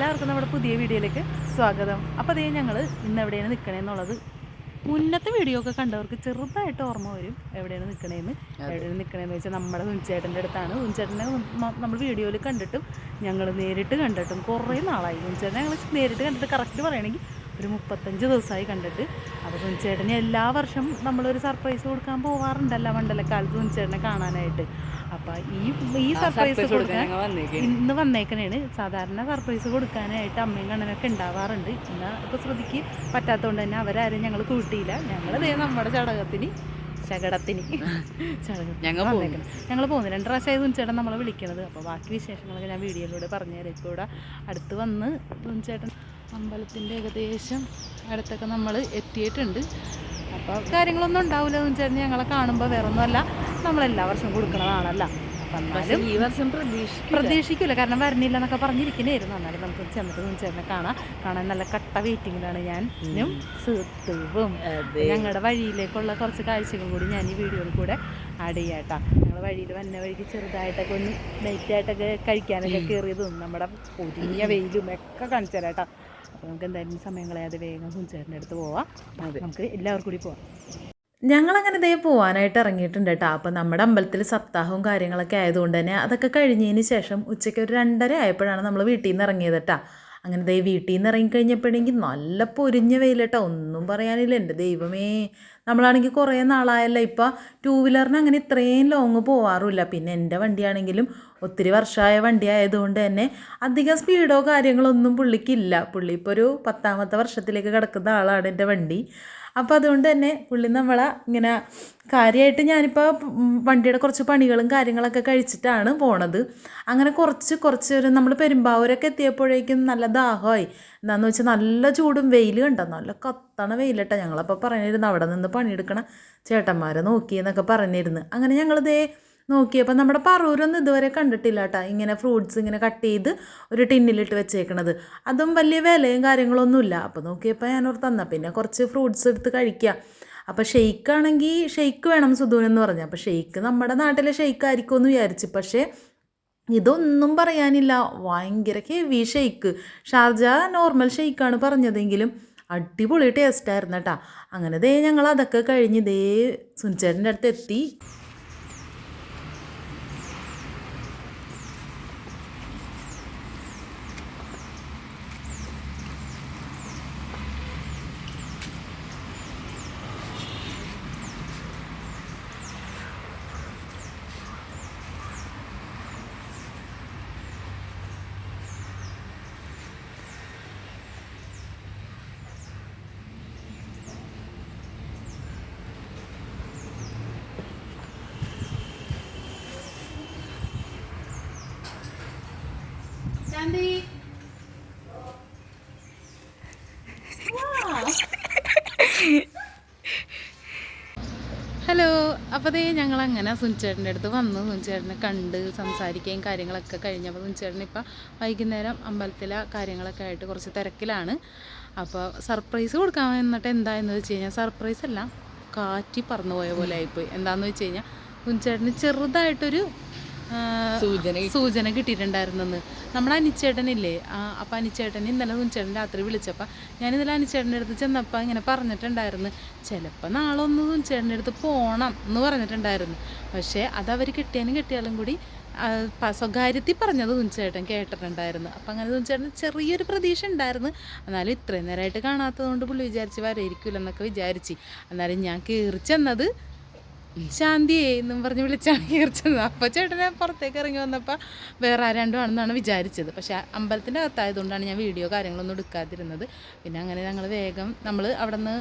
എല്ലാവർക്കും നമ്മുടെ പുതിയ വീഡിയോയിലേക്ക് സ്വാഗതം. അപ്പോൾ അതേ ഞങ്ങൾ ഇന്ന് എവിടെയാണ് നിൽക്കണേന്നുള്ളത് മുന്നത്തെ വീഡിയോ ഒക്കെ കണ്ടവർക്ക് ചെറുതായിട്ട് ഓർമ്മ വരും എവിടെയാണ് നിൽക്കണേന്ന് എവിടെയാണ് നിൽക്കണേന്ന് വെച്ചാൽ നമ്മുടെ ഉൻചേട്ടന്റെ അടുത്താണ്. ഉൻചേട്ടനെ നമ്മൾ വീഡിയോയിൽ കണ്ടിട്ടും ഞങ്ങൾ നേരിട്ട് കണ്ടിട്ടും കുറേ നാളായി. ഉൻചേട്ടനെ ഞങ്ങൾ നേരിട്ട് കണ്ടിട്ട് കറക്റ്റ് പറയണമെങ്കിൽ ഒരു മുപ്പത്തഞ്ച് ദിവസമായി കണ്ടിട്ട്. അപ്പോൾ തുണിച്ചേട്ടനെ എല്ലാ വർഷം നമ്മളൊരു സർപ്രൈസ് കൊടുക്കാൻ പോവാറുണ്ടല്ലോ മണ്ഡലക്കാലത്ത് തുണിച്ചേട്ടനെ കാണാനായിട്ട്. അപ്പോൾ ഈ ഈ സർപ്രൈസ് കൊടുക്കാൻ ഇന്ന് വന്നേക്കണേണ്. സാധാരണ സർപ്രൈസ് കൊടുക്കാനായിട്ട് അമ്മയും കണ്ണനൊക്കെ ഉണ്ടാവാറുണ്ട്. എന്നാൽ ഇപ്പോൾ ശ്രദ്ധിക്ക് പറ്റാത്തതുകൊണ്ട് തന്നെ അവരാരും ഞങ്ങൾ കൂട്ടിയില്ല. ഞങ്ങളതേ നമ്മുടെ ചടകത്തിന് ശകടത്തിന് ഞങ്ങൾ ഞങ്ങൾ പോകുന്നു രണ്ട് പ്രാവശ്യമായി തുഞ്ചേട്ടൻ നമ്മളെ വിളിക്കണത്. അപ്പോൾ ബാക്കി വിശേഷങ്ങളൊക്കെ ഞാൻ വീഡിയോയിലൂടെ പറഞ്ഞുതരാം. ഇപ്പോൾ ഇവിടെ അടുത്ത് വന്ന് തുഞ്ചേട്ടൻ അമ്പലത്തിന്റെ ഏകദേശം അടുത്തൊക്കെ നമ്മൾ എത്തിയിട്ടുണ്ട്. അപ്പോൾ കാര്യങ്ങളൊന്നും ഉണ്ടാവില്ല എന്ന് വെച്ചാൽ ഞങ്ങളെ കാണുമ്പോൾ വേറെ ഒന്നുമല്ല നമ്മൾ എല്ലാ വർഷവും കൊടുക്കണതാണല്ല എന്നാലും ഈ വർഷം പ്രതീക്ഷിക്കും പ്രതീക്ഷിക്കില്ല കാരണം വരണില്ല എന്നൊക്കെ പറഞ്ഞിരിക്കുന്നതായിരുന്നു. എന്നാലും നമുക്ക് ചെന്നിട്ട് തുഞ്ചേട്ടനെ കാണാം. കാണാൻ നല്ല കട്ട വെയിറ്റിങ്ങിലാണ് ഞാൻ. സുഹൃത്തുവും ഞങ്ങളുടെ വഴിയിലേക്കുള്ള കുറച്ച് കാഴ്ചകൾ കൂടി ഞാൻ ഈ വീഡിയോയിൽ കൂടെ ആഡ് ചെയ്യാട്ടാ ഞങ്ങൾ വഴിയിൽ വന്ന വഴിക്ക് ചെറുതായിട്ടൊക്കെ ഒന്ന് ലൈറ്റായിട്ടൊക്കെ കഴിക്കാനൊക്കെ കയറിയതും നമ്മുടെ പൊരിഞ്ഞ വെയിലും ഒക്കെ കാണിച്ചു അപ്പോൾ നമുക്ക് എന്തായാലും സമയം കളയാതെ വേഗം സുഞ്ചേട്ടന്റെ അടുത്ത് പോവാം. നമുക്ക് എല്ലാവർക്കും കൂടി പോവാം. ഞങ്ങളങ്ങനെ ദേ പോവാനായിട്ട് ഇറങ്ങിയിട്ടുണ്ട് കേട്ടോ അപ്പം നമ്മുടെ അമ്പലത്തിൽ സപ്താഹവും കാര്യങ്ങളൊക്കെ ആയതുകൊണ്ട് തന്നെ അതൊക്കെ കഴിഞ്ഞതിന് ശേഷം ഉച്ചയ്ക്ക് ഒരു രണ്ടര ആയപ്പോഴാണ് നമ്മൾ വീട്ടിൽ നിന്ന് ഇറങ്ങിയത് കേട്ടോ അങ്ങനെ ദൈവം വീട്ടിൽ നിന്ന് ഇറങ്ങിക്കഴിഞ്ഞപ്പോഴെങ്കിൽ നല്ല പൊരിഞ്ഞ വെയിലട്ടോ. ഒന്നും പറയാനില്ല. എന്റെ ദൈവമേ. നമ്മളാണെങ്കിൽ കുറേ നാളായല്ലോ. ഇപ്പം ടൂ വീലറിന് അങ്ങനെ ഇത്രയും ലോങ് പോവാറില്ല പിന്നെ എന്റെ വണ്ടിയാണെങ്കിലും ഒത്തിരി വർഷമായ വണ്ടി ആയതുകൊണ്ട് തന്നെ അധികം സ്പീഡോ കാര്യങ്ങളൊന്നും പുള്ളിക്കില്ല. പുള്ളി ഇപ്പോൾ ഒരു പത്താമത്തെ വർഷത്തിലേക്ക് കിടക്കുന്ന ആളാണ് എന്റെ വണ്ടി. അപ്പോൾ അതുകൊണ്ട് തന്നെ പുള്ളി നമ്മളെ ഇങ്ങനെ കാര്യമായിട്ട് ഞാനിപ്പോൾ വണ്ടിയുടെ കുറച്ച് പണികളും കാര്യങ്ങളൊക്കെ കഴിച്ചിട്ടാണ് പോണത്. അങ്ങനെ കുറച്ച് കുറച്ച് ഒരു നമ്മൾ പെരുമ്പാവൂരൊക്കെ എത്തിയപ്പോഴേക്കും നല്ല ദാഹമായി. എന്താണെന്ന് വെച്ചാൽ നല്ല ചൂടും വെയിൽ കണ്ടോ? നല്ല കത്തണ വെയിലട്ടോ ഞങ്ങളപ്പോൾ പറഞ്ഞിരുന്നു അവിടെ നിന്ന് പണിയെടുക്കണ ചേട്ടന്മാരെ നോക്കി എന്നൊക്കെ പറഞ്ഞിരുന്നു. അങ്ങനെ ഞങ്ങളിതേ നോക്കിയപ്പോൾ നമ്മുടെ പറൂരൊന്നും ഇതുവരെ കണ്ടിട്ടില്ല കേട്ടോ ഇങ്ങനെ ഫ്രൂട്ട്സ് ഇങ്ങനെ കട്ട് ചെയ്ത് ഒരു ടിന്നിലിട്ട് വെച്ചേക്കണത്. അതും വലിയ വിലയും കാര്യങ്ങളൊന്നുമില്ല അപ്പോൾ നോക്കിയപ്പോൾ ഞാനവർ തന്ന. പിന്നെ കുറച്ച് ഫ്രൂട്ട്സ് എടുത്ത് കഴിക്കുക അപ്പോൾ ഷെയ്ക്ക് ആണെങ്കിൽ ഷെയ്ക്ക് വേണം സുധൂൻ എന്ന് പറഞ്ഞു. അപ്പോൾ ഷെയ്ക്ക് നമ്മുടെ നാട്ടിലെ ഷെയ്ക്ക് ആയിരിക്കും എന്ന് വിചാരിച്ചു. പക്ഷേ ഇതൊന്നും പറയാനില്ല. ഭയങ്കര ഹെവി ഷെയ്ക്ക് ഷാർജ നോർമൽ ഷെയ്ക്കാണ് പറഞ്ഞതെങ്കിലും അടിപൊളി ടേസ്റ്റായിരുന്നു കേട്ടോ അങ്ങനെ ദേ ഞങ്ങൾ അതൊക്കെ കഴിഞ്ഞ് ദേ സുനിച്ചേട്ടന്റെ അടുത്ത് എത്തി. ഹലോ അപ്പോൾ ദേ ഞങ്ങൾ അങ്ങനെ സുനിച്ചേട്ടന്റെ അടുത്ത് വന്നു. സുനിച്ചേട്ടനെ കണ്ട് സംസാരിക്കുകയും കാര്യങ്ങളൊക്കെ കഴിഞ്ഞപ്പോൾ സുനിച്ചേട്ടൻ ഇപ്പം വൈകുന്നേരം അമ്പലത്തിലെ കാര്യങ്ങളൊക്കെ ആയിട്ട് കുറച്ച് തിരക്കിലാണ്. അപ്പോൾ സർപ്രൈസ് കൊടുക്കാൻ എന്നിട്ട് എന്തായെന്ന് വെച്ച് കഴിഞ്ഞാൽ സർപ്രൈസ് അല്ല കാറ്റി പറന്നു പോയ പോലെ ആയിപ്പോയി. എന്താണെന്ന് വെച്ച് കഴിഞ്ഞാൽ സുനിച്ചേട്ടന് ചെറുതായിട്ടൊരു സൂചന കിട്ടിയിട്ടുണ്ടായിരുന്നെന്ന്. നമ്മുടെ അനിച്ചേട്ടനില്ലേ? അപ്പം അനിച്ചേട്ടൻ ഇന്നലെ സുനിച്ചേട്ടൻ രാത്രി വിളിച്ചപ്പോൾ ഞാൻ ഇന്നലെ അനിച്ചേട്ടന്റെ അടുത്ത് ചെന്നപ്പോൾ ഇങ്ങനെ പറഞ്ഞിട്ടുണ്ടായിരുന്നു ചിലപ്പോൾ നാളെ ഒന്ന് സുനിച്ചേട്ടന്റെ അടുത്ത് പോകണം എന്ന് പറഞ്ഞിട്ടുണ്ടായിരുന്നു. പക്ഷേ അത് അവർ കിട്ടിയാലും കിട്ടിയാലും കൂടി സ്വകാര്യത്തിൽ പറഞ്ഞത് തുഞ്ചേട്ടൻ കേട്ടിട്ടുണ്ടായിരുന്നു. അപ്പം അങ്ങനെ തുഞ്ചേട്ടൻ ചെറിയൊരു പ്രതീക്ഷ ഉണ്ടായിരുന്നു. എന്നാലും ഇത്രയും നേരമായിട്ട് കാണാത്തത് കൊണ്ട് പുള്ളി വിചാരിച്ച് വരയിരിക്കില്ലെന്നൊക്കെ വിചാരിച്ച്. എന്നാലും ഞാൻ കയറി ചെന്നത് ശാന്തിയെ എന്നും പറഞ്ഞ് വിളിച്ചാണ് കീർച്ചത്. അപ്പോൾ ചേട്ടനെ പുറത്തേക്ക് ഇറങ്ങി വന്നപ്പോൾ വേറെ ആരാണ്ടും ആണെന്നാണ് വിചാരിച്ചത്. പക്ഷേ അമ്പലത്തിന്റെ അകത്തായതുകൊണ്ടാണ് ഞാൻ വീഡിയോ കാര്യങ്ങളൊന്നും എടുക്കാതിരുന്നത്. പിന്നെ അങ്ങനെ ഞങ്ങൾ വേഗം നമ്മൾ അവിടെ നിന്ന്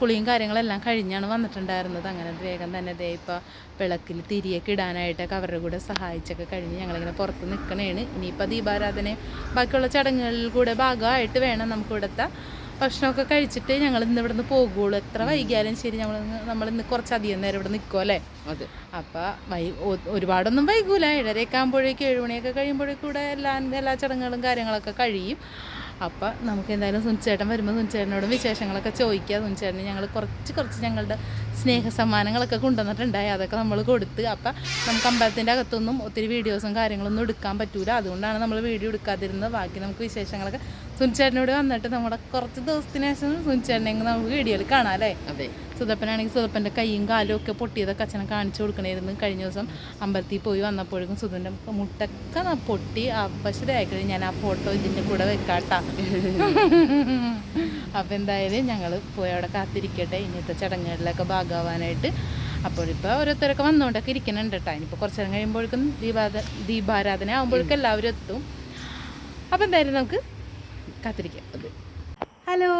കുളിയും കാര്യങ്ങളെല്ലാം കഴിഞ്ഞാണ് വന്നിട്ടുണ്ടായിരുന്നത്. അങ്ങനെ വേഗം തന്നെ ദേ ഇപ്പോൾ വിളക്കിൽ തിരിയൊക്കെ ഇടാനായിട്ടൊക്കെ അവരുടെ കൂടെ സഹായിച്ചൊക്കെ കഴിഞ്ഞ് ഞങ്ങളിങ്ങനെ പുറത്ത് നിൽക്കണേണ് ഇനിയിപ്പോൾ ദീപാരാധനയും ബാക്കിയുള്ള ചടങ്ങുകളിൽ കൂടെ ഭാഗമായിട്ട് വേണം നമുക്ക് ഇവിടുത്തെ ഭക്ഷണമൊക്കെ കഴിച്ചിട്ട് ഞങ്ങൾ ഇന്ന് ഇവിടുന്ന് പോകുള്ളൂ. എത്ര വൈകിയാലും ശരി നമ്മൾ നമ്മൾ ഇന്ന് കുറച്ചധികം നേരം ഇവിടെ നിൽക്കും അല്ലേ? അതെ. അപ്പോൾ വൈ ഒരുപാടൊന്നും വൈകൂല. ഏഴരയൊക്കെ ആകുമ്പോഴേക്കും ഏഴുമണിയൊക്കെ കഴിയുമ്പോഴേക്കും കൂടെ എല്ലാ എല്ലാ ചടങ്ങുകളും കാര്യങ്ങളൊക്കെ കഴിയും. അപ്പം നമുക്ക് എന്തായാലും സുനിച്ചേട്ടൻ വരുമ്പോൾ സുനിച്ചേട്ടനോടും വിശേഷങ്ങളൊക്കെ ചോദിക്കുക സുനിച്ചേട്ടന് ഞങ്ങൾ കുറച്ച് കുറച്ച് ഞങ്ങളുടെ സ്നേഹ സമ്മാനങ്ങളൊക്കെ കൊണ്ടുവന്നിട്ടുണ്ടായി. അതൊക്കെ നമ്മൾ കൊടുത്ത് അപ്പം നമുക്ക് അമ്പലത്തിന്റെ അകത്തൊന്നും ഒത്തിരി വീഡിയോസും കാര്യങ്ങളൊന്നും എടുക്കാൻ പറ്റൂല. അതുകൊണ്ടാണ് നമ്മൾ വീഡിയോ എടുക്കാതിരുന്നത്. ബാക്കി നമുക്ക് വിശേഷങ്ങളൊക്കെ സുനിച്ചേട്ടനോട് വന്നിട്ട് നമ്മുടെ കുറച്ച് ദിവസത്തിന് ശേഷം സുനിച്ചേട്ടനെ നമുക്ക് വീഡിയോയിൽ കാണാം അല്ലേ? അതെ. സുതപ്പന്റെ കൈയും കാലും ഒക്കെ പൊട്ടിയതൊക്കെ അച്ഛനെ കാണിച്ചു കൊടുക്കണമായിരുന്നു കഴിഞ്ഞ ദിവസം. അമ്പലത്തിൽ പോയി വന്നപ്പോഴേക്കും സുധന്റെ മുട്ടൊക്കെ പൊട്ടി. അപ്പശരായി ഞാൻ ആ ഫോട്ടോ ഇതിന്റെ കൂടെ വെക്കാട്ടാ. അപ്പം എന്തായാലും ഞങ്ങൾ പോയി അവിടെ കാത്തിരിക്കട്ടെ. ഇന്നത്തെ ചടങ്ങുകളിലൊക്കെ ഭാഗമാവാനായിട്ട്. അപ്പോഴിപ്പോൾ ഓരോരുത്തരൊക്കെ വന്നുകൊണ്ടൊക്കെ ഇരിക്കുന്നുണ്ട് കേട്ടോ. ഇനിയിപ്പോൾ കുറച്ച് നേരം കഴിയുമ്പോഴേക്കും ദീപാ ദീപാരാധന ആകുമ്പോഴേക്കും എല്ലാവരും എത്തും. അപ്പം എന്തായാലും നമുക്ക് കാത്തിരിക്കാം. അതെ. ഹലോ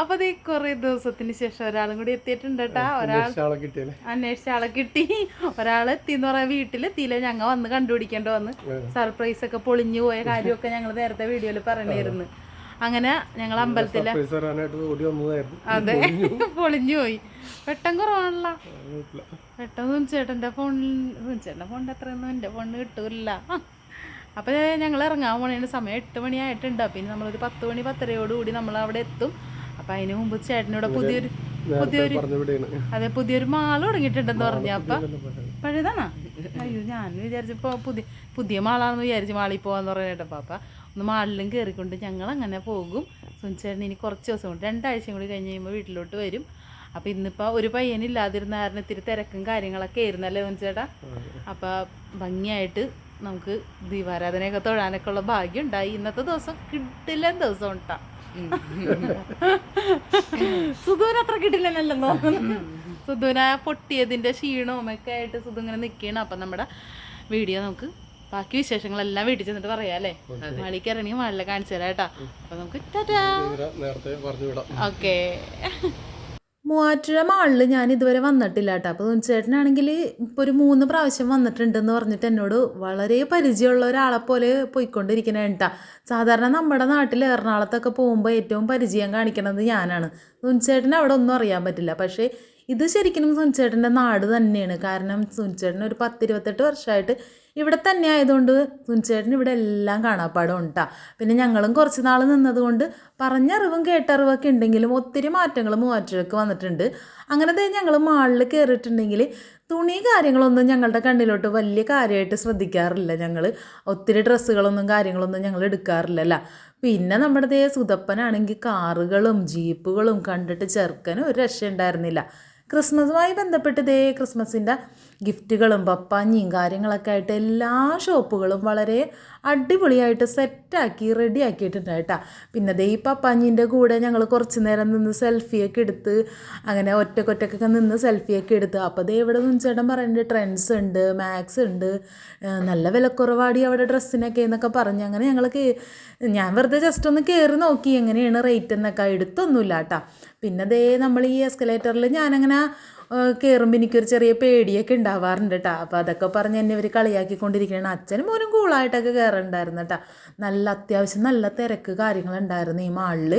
അപ്പൊ ദേ കുറെ ദിവസത്തിന് ശേഷം ഒരാളും കൂടി എത്തിയിട്ടുണ്ട് കേട്ടാ ഒരാൾ അന്വേഷിച്ച ആളെ കിട്ടി. ഒരാൾ എത്തിന്ന് പറയാൻ വീട്ടിലെത്തിയില്ല ഞങ്ങ വന്ന് കണ്ടുപിടിക്കേണ്ട വന്ന്. സർപ്രൈസ് ഒക്കെ പൊളിഞ്ഞു പോയ കാര്യമൊക്കെ ഞങ്ങൾ നേരത്തെ വീഡിയോയിൽ പറഞ്ഞിരുന്നു. അങ്ങനെ ഞങ്ങൾ അമ്പലത്തിലെ. അതെ പൊളിഞ്ഞു പോയി. വെട്ടം കുറവാണല്ലോ. പെട്ടെന്ന് ചേട്ടന്റെ ഫോണിൽ ചേട്ടന്റെ ഫോണിന്റെ അത്രയൊന്നും എന്റെ ഫോണിന് കിട്ടൂല അപ്പോൾ ഞങ്ങൾ ഇറങ്ങാൻ പോണേന്റെ സമയം എട്ട് മണിയായിട്ടുണ്ട്. പിന്നെ നമ്മളൊരു പത്ത് മണി പത്തരയോടുകൂടി നമ്മൾ അവിടെ എത്തും. അപ്പം അതിന് മുമ്പ് ചേട്ടനോട് പുതിയൊരു പുതിയൊരു അതെ പുതിയൊരു മാൾ തുടങ്ങിയിട്ടുണ്ടെന്ന് പറഞ്ഞു. അപ്പം പഴയതാണോ അയ്യോ ഞാൻ വിചാരിച്ചപ്പോൾ പുതിയ പുതിയ മാളാണെന്ന് വിചാരിച്ച് മാളിൽ പോകാന്ന് പറഞ്ഞിട്ടപ്പോൾ അപ്പം ഒന്ന് മാളിലും കയറിക്കൊണ്ട് ഞങ്ങൾ അങ്ങനെ പോകും. സുനിച്ചേട്ടൻ ഇനി കുറച്ച് ദിവസം കൊണ്ട് രണ്ടാഴ്ചയും കൂടി കഴിഞ്ഞ് കഴിയുമ്പോൾ വീട്ടിലോട്ട് വരും. അപ്പം ഇന്നിപ്പോൾ ഒരു പയ്യനില്ലാതിരുന്ന കാരണം ഇത്തിരി തിരക്കും കാര്യങ്ങളൊക്കെ ആയിരുന്നല്ലേ സുനിച്ചേട്ടാ? അപ്പം ഭംഗിയായിട്ട് നമുക്ക് ദീപാരാധനയൊക്കെ തൊഴാനൊക്കെ ഉള്ള ഭാഗ്യം ഉണ്ടായി. ഇന്നത്തെ ദിവസം കിട്ടില്ല ദിവസം ഉണ്ടാ സുധുവിന് അത്ര കിട്ടില്ലെന്നല്ലോ സുധുവിന പൊട്ടിയതിന്റെ ക്ഷീണവും ഒക്കെ ആയിട്ട് സുധു ഇങ്ങനെ നിൽക്കണം അപ്പം നമ്മുടെ വീഡിയോ നമുക്ക് ബാക്കി വിശേഷങ്ങളെല്ലാം വീട്ടിൽ ചെന്നിട്ട് പറയാം അല്ലേ? മാളിക്ക് ഇറങ്ങി മാളിലെ കാണിച്ചു തരാം കേട്ടാ. അപ്പൊ നമുക്ക് ഓക്കെ. മൂവാറ്റുപുഴ മാളിൽ ഞാൻ ഇതുവരെ വന്നിട്ടില്ല കേട്ടോ. അപ്പോൾ ചേട്ടനാണെങ്കിൽ ഇപ്പോൾ ഒരു മൂന്ന് പ്രാവശ്യം വന്നിട്ടുണ്ടെന്ന് പറഞ്ഞിട്ട് എന്നോട് വളരെ പരിചയമുള്ള ഒരാളെ പോലെ പോയിക്കൊണ്ടിരിക്കണ കേട്ടാ. സാധാരണ നമ്മുടെ നാട്ടിൽ എറണാകുളത്തൊക്കെ പോകുമ്പോൾ ഏറ്റവും പരിചയം കാണിക്കണത് ഞാനാണ്. സുനിച്ചേട്ടന് അവിടെ ഒന്നും അറിയാൻ പറ്റില്ല. പക്ഷേ ഇത് ശരിക്കും സുനിച്ചേട്ടന്റെ നാട് തന്നെയാണ്. കാരണം സുനിച്ചേട്ടൻ ഒരു പത്തിരുപത്തെട്ട് വർഷമായിട്ട് ഇവിടെ തന്നെ ആയതുകൊണ്ട് തുഞ്ചേട്ടൻ ഇവിടെ എല്ലാം കാണാപ്പാടും ഉണ്ടാ പിന്നെ ഞങ്ങളും കുറച്ച് നാൾ നിന്നതുകൊണ്ട് പറഞ്ഞറിവും കേട്ടറിവൊക്കെ ഉണ്ടെങ്കിലും ഒത്തിരി മാറ്റങ്ങൾ മൂവാറ്റുപുഴക്ക് വന്നിട്ടുണ്ട്. അങ്ങനെ ഞങ്ങൾ മാളിൽ കയറിയിട്ടുണ്ടെങ്കിൽ തുണി കാര്യങ്ങളൊന്നും ഞങ്ങളുടെ കണ്ണിലോട്ട് വലിയ കാര്യമായിട്ട് ശ്രദ്ധിക്കാറില്ല ഞങ്ങൾ ഒത്തിരി ഡ്രസ്സുകളൊന്നും കാര്യങ്ങളൊന്നും ഞങ്ങൾ എടുക്കാറില്ലല്ല പിന്നെ നമ്മുടെ ദേ സുതപ്പനാണെങ്കിൽ കാറുകളും ജീപ്പുകളും കണ്ടിട്ട് ചെറുക്കനും ഒരു രക്ഷ ഉണ്ടായിരുന്നില്ല ക്രിസ്മസുമായി ബന്ധപ്പെട്ട് ദേ ക്രിസ്മസിന്റെ ഗിഫ്റ്റുകളും പപ്പാഞ്ഞിയും കാര്യങ്ങളൊക്കെ ആയിട്ട് എല്ലാ ഷോപ്പുകളും വളരെ അടിപൊളിയായിട്ട് സെറ്റാക്കി റെഡി ആക്കിയിട്ടുണ്ട് കേട്ടോ. പിന്നെ ദേ ഈ പപ്പാഞ്ഞിന്റെ കൂടെ ഞങ്ങൾ കുറച്ച് നേരം നിന്ന് സെൽഫിയൊക്കെ എടുത്ത് അങ്ങനെ ഒറ്റക്കൊറ്റക്കൊക്കെ നിന്ന് സെൽഫിയൊക്കെ എടുത്ത്. അപ്പോൾ ദേ ഇവിടെ ചേട്ടൻ പറയുന്നുണ്ട് ട്രെൻഡ്സ് ഉണ്ട് മാക്സ് ഉണ്ട് നല്ല വിലക്കുറവാടി അവിടെ ഡ്രസ്സിനൊക്കെ എന്നൊക്കെ പറഞ്ഞ്. അങ്ങനെ ഞങ്ങൾ ഞാൻ വെറുതെ ജസ്റ്റ് ഒന്ന് കയറി നോക്കി എങ്ങനെയാണ് റേറ്റ് എന്നൊക്കെ എടുത്തൊന്നുമില്ല കേട്ടോ. പിന്നെ ദേ നമ്മൾ ഈ എസ്കലേറ്ററിൽ ഞാനങ്ങനെ കയറുമ്പോൾ എനിക്കൊരു ചെറിയ പേടിയൊക്കെ ഉണ്ടാവാറുണ്ട് കേട്ടോ അപ്പോൾ അതൊക്കെ പറഞ്ഞ് എന്നെ ഇവർ കളിയാക്കിക്കൊണ്ടിരിക്കുകയാണ് അച്ഛനും മോനും കൂളായിട്ടൊക്കെ കയറുന്നുണ്ടായിരുന്നു കേട്ടോ നല്ല അത്യാവശ്യം നല്ല തിരക്ക് കാര്യങ്ങളുണ്ടായിരുന്നു ഈ മാളിൽ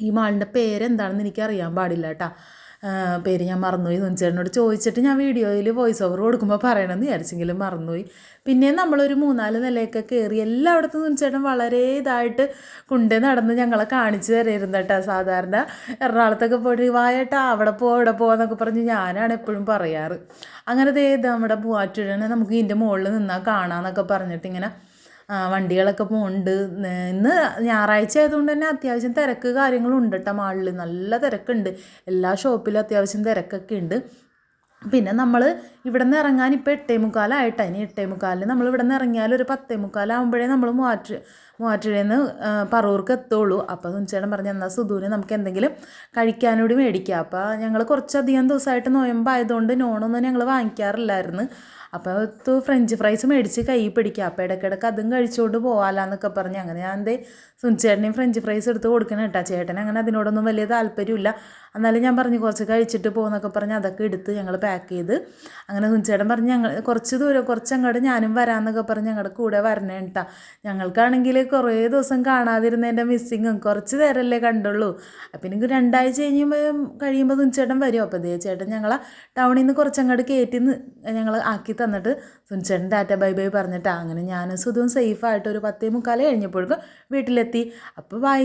ഈ മാളിന്റെ പേരെന്താണെന്ന് എനിക്കറിയാൻ പാടില്ല കേട്ടോ പേര് ഞാൻ മറന്നുപോയി നുഞ്ചേട്ടനോട് ചോദിച്ചിട്ട് ഞാൻ വീഡിയോയിൽ വോയിസ് ഓവർ കൊടുക്കുമ്പോൾ പറയണമെന്ന് വിചാരിച്ചെങ്കിലും മറന്നുപോയി. പിന്നെ നമ്മളൊരു മൂന്നാൽ നിലയൊക്കെ കയറി എല്ലായിടത്തും നുഞ്ചേട്ടൻ വളരെ ഇതായിട്ട് കുണ്ടേ നടന്ന് ഞങ്ങളെ കാണിച്ചു തരായിരുന്നു കേട്ടോ. സാധാരണ എറണാകുളത്തൊക്കെ പോയിട്ട് വായട്ടാ അവിടെ പോ അവിടെ പോ എന്നൊക്കെ പറഞ്ഞ് ഞാനാണ് എപ്പോഴും പറയാറ്. അങ്ങനത്തെ നമ്മുടെ പൂവാറ്റുഴനെ നമുക്ക് ഇതിന്റെ മുകളിൽ നിന്നാൽ കാണാമെന്നൊക്കെ പറഞ്ഞിട്ട് ഇങ്ങനെ വണ്ടികളൊക്കെ പോകുന്നുണ്ട് ഇന്ന് ഞായറാഴ്ച ആയതുകൊണ്ട് തന്നെ അത്യാവശ്യം തിരക്ക് കാര്യങ്ങളും ഉണ്ട് കേട്ടോ മാളിൽ നല്ല തിരക്കുണ്ട്. എല്ലാ ഷോപ്പിലും അത്യാവശ്യം തിരക്കൊക്കെ ഉണ്ട്. പിന്നെ നമ്മൾ ഇവിടെ നിന്ന് ഇറങ്ങാൻ ഇപ്പോൾ എട്ടേ മുക്കാലായിട്ട്. ഇനി എട്ടേ മുക്കാലിന് നമ്മൾ ഇവിടെ നിന്ന് ഇറങ്ങിയാൽ ഒരു പത്തേ മുക്കാലാകുമ്പോഴേ നമ്മൾ മൂവാറ്റ മൂവാറ്റുപുഴയിൽ നിന്ന് പറവൂർക്ക് എത്തുള്ളൂ. അപ്പോൾ ചേട്ടൻ പറഞ്ഞു എന്നാൽ സുധുവിന് നമുക്ക് എന്തെങ്കിലും കഴിക്കാനൂടി മേടിക്കാം. അപ്പോൾ ഞങ്ങൾ കുറച്ചധികം ദിവസമായിട്ട് നോയമ്പായതുകൊണ്ട് നോണൊന്നും ഞങ്ങൾ വാങ്ങിക്കാറില്ലായിരുന്നു. അപ്പോൾ ഒത്തു ഫ്രഞ്ച് ഫ്രൈസ് മേടിച്ച് കൈ പിടിക്കുക അപ്പോൾ ഇടയ്ക്കിടയ്ക്ക് അതും കഴിച്ചുകൊണ്ട് പോകാമെന്നൊക്കെ പറഞ്ഞ്. അങ്ങനെ ഞാൻ എന്തേ സുനിച്ചേട്ടനെയും ഫ്രഞ്ച് ഫ്രൈസ് എടുത്ത് കൊടുക്കണം കേട്ടോ. ചേട്ടൻ അങ്ങനെ അതിനോടൊന്നും വലിയ താല്പര്യമില്ല. എന്നാലും ഞാൻ പറഞ്ഞു കുറച്ച് കഴിച്ചിട്ട് പോകുന്നൊക്കെ പറഞ്ഞ് അതൊക്കെ എടുത്ത് ഞങ്ങൾ പാക്ക് ചെയ്ത് അങ്ങനെ സുനിച്ചേട്ടൻ പറഞ്ഞ് ഞങ്ങൾ കുറച്ച് ദൂരം കുറച്ച് അങ്ങോട്ട് ഞാനും വരാമെന്നൊക്കെ പറഞ്ഞ് ഞങ്ങളുടെ കൂടെ വരണേ കേട്ടോ ഞങ്ങൾക്കാണെങ്കിൽ കുറേ ദിവസം കാണാതിരുന്നതിന്റെ മിസ്സിങ്ങും കുറച്ച് നേരമല്ലേ കണ്ടുള്ളൂ. അപ്പം എനിക്ക് രണ്ടാഴ്ച കഴിയുമ്പോൾ കഴിയുമ്പോൾ സുനിച്ചേട്ടൻ വരും. അപ്പോൾ ദേ ചേട്ടൻ ഞങ്ങളെ ടൗണിൽ നിന്ന് കുറച്ചങ്ങോട്ട് കയറ്റി ഞങ്ങൾ ആക്കി തന്നിട്ട് സുനിച്ചേട്ടൻ ടാറ്റ ബൈ ബൈ പറഞ്ഞിട്ടാണ് അങ്ങനെ ഞാൻ സുധുവും സേഫായിട്ട് ഒരു പത്തേ മുക്കാലേ കഴിഞ്ഞപ്പോഴേക്കും വീട്ടിലെത്തി. എത്തി. അപ്പോൾ ബൈ